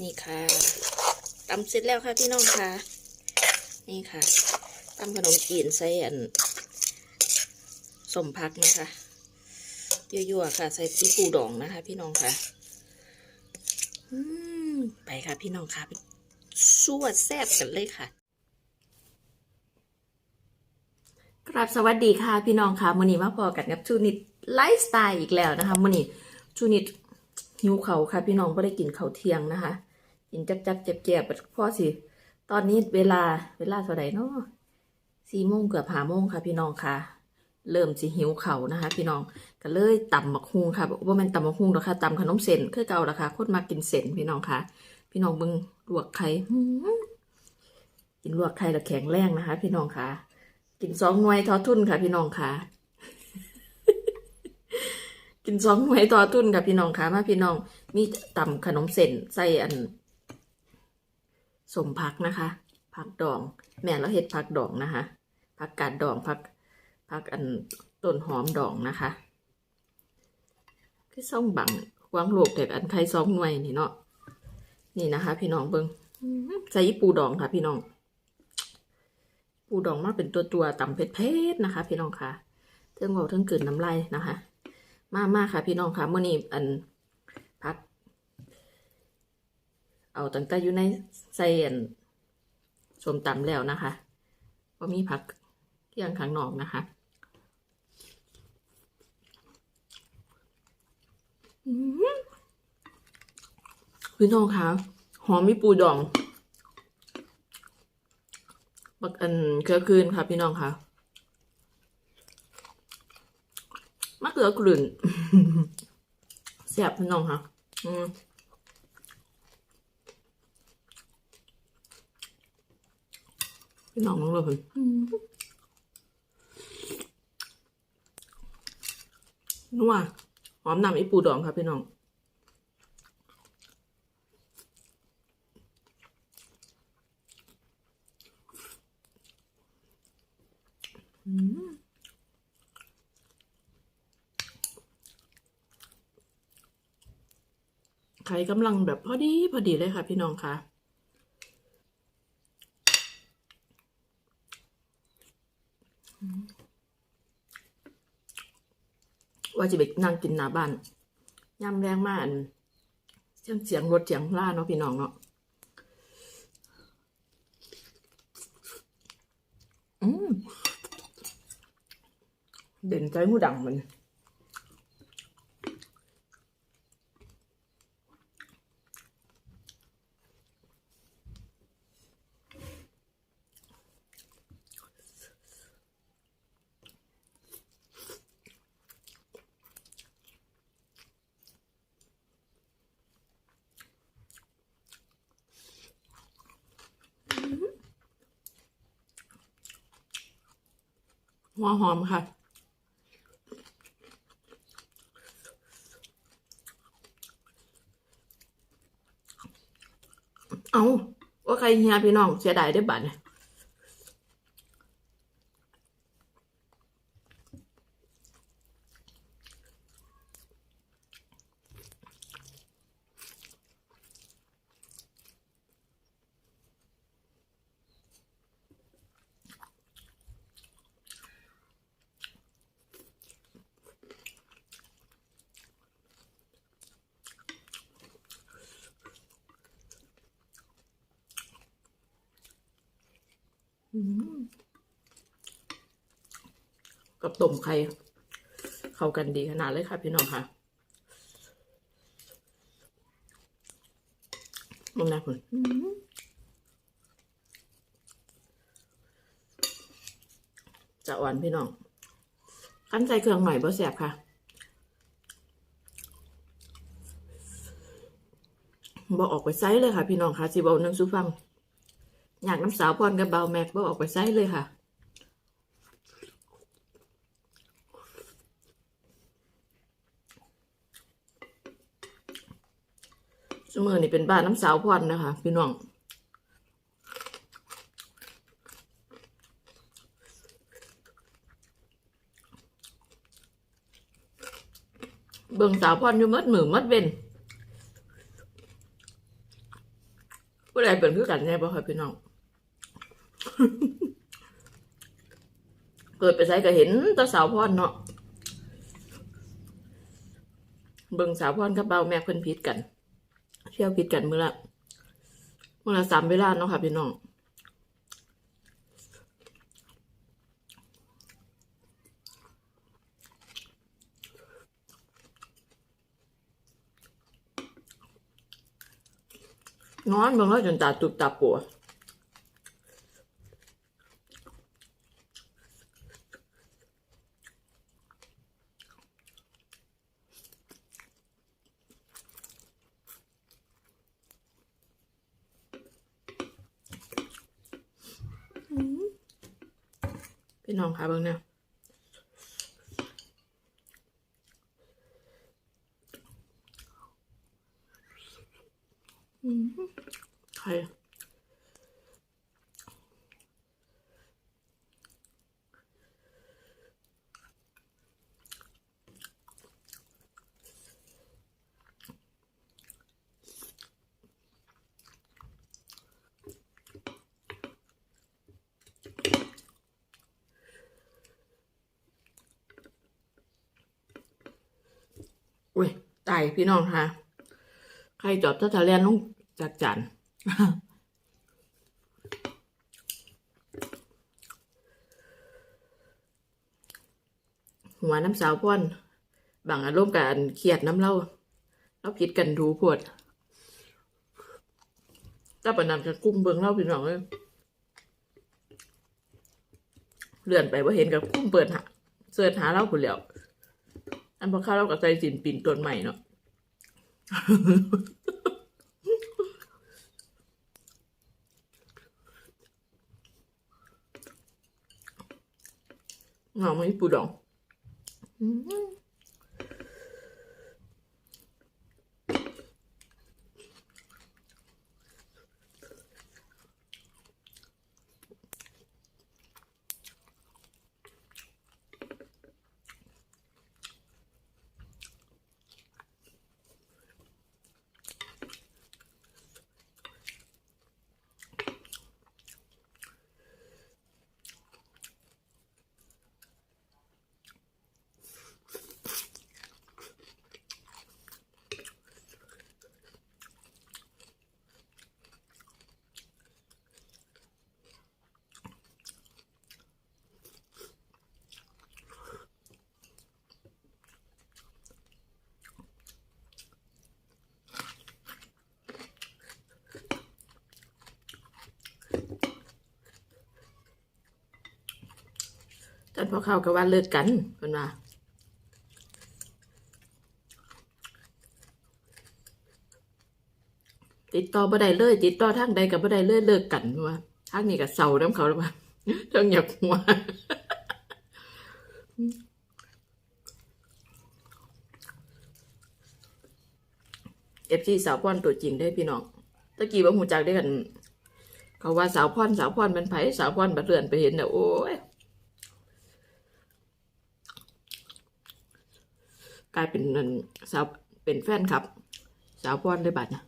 นี่ค่ะตำเสร็จแล้วค่ะพี่น้องค่ะ นี่ค่ะตำขนมจีนใส่อันสมพักนะคะยั่วๆค่ะ ใส่ปีปูดองนะคะ พี่น้องค่ะอืมไปค่ะพี่น้องค่ะไปสวดแซ่บกันเลยค่ะกราบสวัสดีค่ะพี่น้องค่ะมือนี้มาพอกันกับชูนิดไลฟ์สไตล์อีกแล้วนะคะมือนี้ชูนิดหิวเขาค่ะพี่น้องไม่ได้กินเขาเที่ยงนะคะ กินจับจับเจ็บเจ็บพ่อสิ ตอนนี้เวลาเวลาเท่าไหร่เนาะสี่โมงเกือบหาโมงค่ะ พี่น้องค่ะ เริ่มสิหิวเข่านะคะ พี่น้องก็เลยตำบักฮุงค่ะว่ามันตำบักฮุงหรอค่ะตำขนมเส้นคือเก่าละค่ะคนมากินเส้นพี่น้องค่ะ พี่น้องเบิ่งลวกไข่กินลวกไข่แล้วแข็งแรงนะคะ พี่น้องค่ะ กินสองหน่วยทอทุนค่ะ พี่น้องค่ะกินสองหน่วยทอทุนค่ะพี่น้องค่ะมาพี่น้องมีตำขนมเส้นใส่อัน สมพักนะคะผักดอง แม่เราเห็ดผักดองนะคะผักกาดดองผักผักอันต้นหอมดองนะคะ คือซ่องบังควางโลกแต่อันไข่สองหน่วยนี่เนาะนี่นะคะ พี่น้องเบิงอื้อหือใส่ปูดองค่ะ พี่น้อง ปูดองมาเป็นตัวตัวต่ำเผ็ดๆนะคะ พี่น้องค่ะเทิงเบาเทิงเกินน้ำลายนะคะ มามาค่ะ พี่น้องค่ะเมื่อนี้อันพัก เอาตั้งแต่อยู่ในใส่อันสมตำแล้วนะคะก็มีผักเที่ยงข้างนอกนะคะพี่น้องคะหอมมีปูดอง บักอันเกลือคืนค่ะ พี่น้องค่ะมะเขือกลื่นแซ่บพี่น้องค่ะ อืม พี่น้องน้องเลยค่ะนัวหอมนำไอปูดองค่ะพี่น้องไข่กำลังแบบพอดีพอดีเลยค่ะพี่น้องค่ะ ว่าจะไปนั่งกินหน้าบ้านย่ำแรงมากอันเสียงเสียงรถเสียงล่าเนาะพี่น้องเนาะอืมเด่นใจหมูดังมัน หัวหอมค่ะ เอาว่าใครเฮียพี่น้องเสียดายได้บัตร กับต้มไข่เข้ากันดีขนาดเลยค่ะพี่น้องค่ะมึงนะคุณจะอ่อนพี่น้องขั้นใจเครื่องหน่อยบ่แสบค่ะบอออกไปไซส์เลยค่ะ พี่น้องค่ะสิบเอานังซูฟัง อยากน้ำสาวพรกับเบาแม็กบอออกไปไซส์เลยค่ะ สมอนี่เป็นบ้านน้ำสาวพรนะคะ พี่น้องเบิ่งสาวพรอยู่มัดมือมัดเว้นผู้ใดเป็นคือกันแน่บ่ค่ะพี่น้อง เกิดไปใส่ก็เห็นตัวสาวพรเนาะเบิ่งสาวพรกับเบาแม่เพิ่นผิดกัน เที่ยวผิดกันเมื้อละมื้อละสามเวลาเนาะค่ะพี่น้องนอนเบิ่งแล้วจนตาตุบตาปัว พี่น้องคะเบิ่งเนี่ยอืมใคร อุ้ยตพี่น้องค่ะ ใครจอบถ้าทะเลนลงจากจานหัวน้ำสาวพ่อนบางอารมณ์กันเครียดน้ำเล่าเราผิดกันดูพวดถ้าปนำจะกุ้มเบิงเล่าพี่น้องเลยเลื่อนไปว่าเห็นกับกุ้มเปิดหาเสิร์ชหาเล่าผุนแล้ว อันพอเข้าเรากับใจสินปิ่นต้นใหม่เนาะหอมไม่ปูดอง อืม ท่านพอเข้ากับว่าเลิกกันเป็นว่าติดต่อบ่ได้เลย ติดต่อทางใดกับบ่ได้เลยเลิกกันว่าทางนี้กับเศร้าน้ำเขาแล้วว่าเรื่องอยากหัวเอฟซีสาวพรตัวจริงได้พี่น้องตะกี้ว่าหูจักได้กัน เขาว่าสาวพรสาวพรเป็นไผสาวพรบัดเรือนไปเห็นเนี่ยโอ้ย กลายเป็นสาวเป็นแฟนครับ สาวพรได้บัตรนะ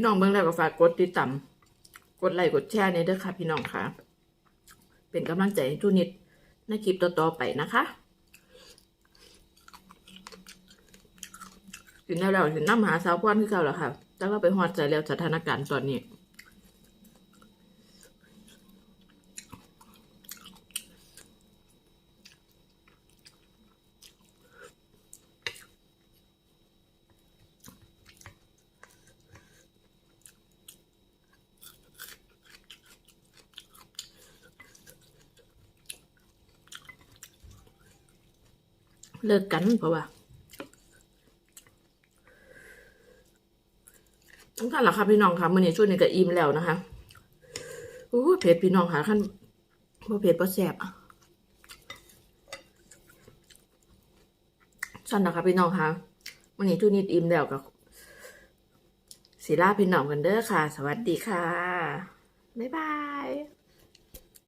พี่น้องเบิ่งแล้วก็ฝากกดติดตามกดไลค์กดแชร์เนเด้อค่ะพี่น้องค่ะ เป็นกำลังใจให้ทุนิดในคลิปต่อๆไปนะคะถึงแล้วเราถึงน้ำหาสาวพรคือเก่าแล้วค่ะแต่ว่าไปหอดใจแล้วสถานการณ์ตอนนี้ เลิกกันเพราะว่านั่านหละค่ะพี่น้องค่ะมื้อนี้ช่วงนี้ก็อิ่มแล้วนะคะโอ้เผ็ดพี่น้องค่ะขั้นบ่เผ็ดบ่แซ่บอะสั่นนะคะพี่น้องค่ะมื้อนี้ช่วงนี้อิ่มแล้วก็สิลาพี่น้องกันเด้อค่ะ สวัสดีค่ะ บ๊ายบาย